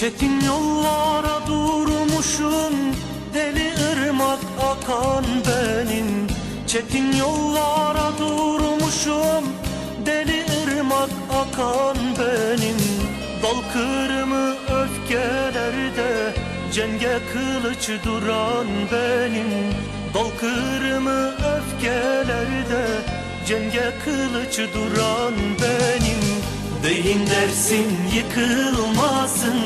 Çetin yollara durmuşum Deli ırmak akan benim. Çetin yollara durmuşum Deli ırmak akan benim. Dal kırımı öfkelerde Cenge kılıç duran benim. Dal kırımı öfkelerde Cenge kılıç duran benim Beyin dersin yıkılmasın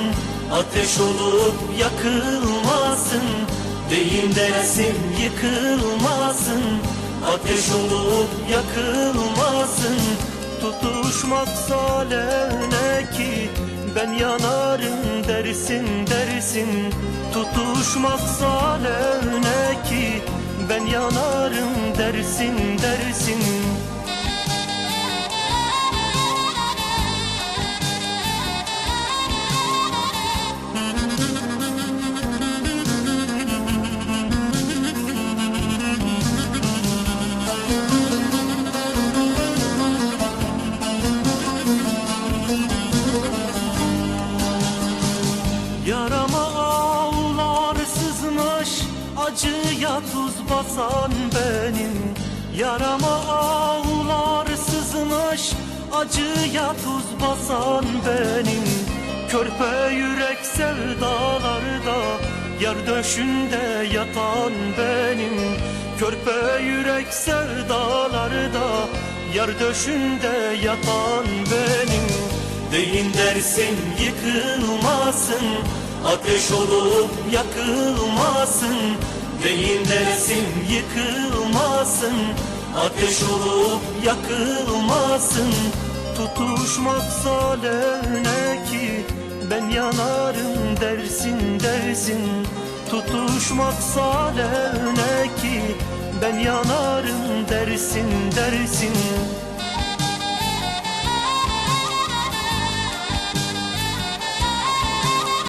Ateş olup yakılmasın. Beyin dersin yıkılmasın Ateş olup yakılmasın. Tutuşmaksa alevne ki Ben yanarım dersin dersin. Tutuşmaksa alevne ki Ben yanarım dersin Acıya tuz basan benim. Yarama ağlar sızmış. Acıya tuz basan benim. Körpe yürek sevdalarda Yar döşünde yatan benim. Körpe yürek sevdalarda Yar döşünde yatan benim. Beyin dersin yıkılmasın Ateş olup yakılmasın Beyin dersin yıkılmasın. Ateş olup yakılmasın Tutuşmaksa alevne ki Ben yanarım dersin dersin. Tutuşmaksa alevne ki Ben yanarım dersin dersin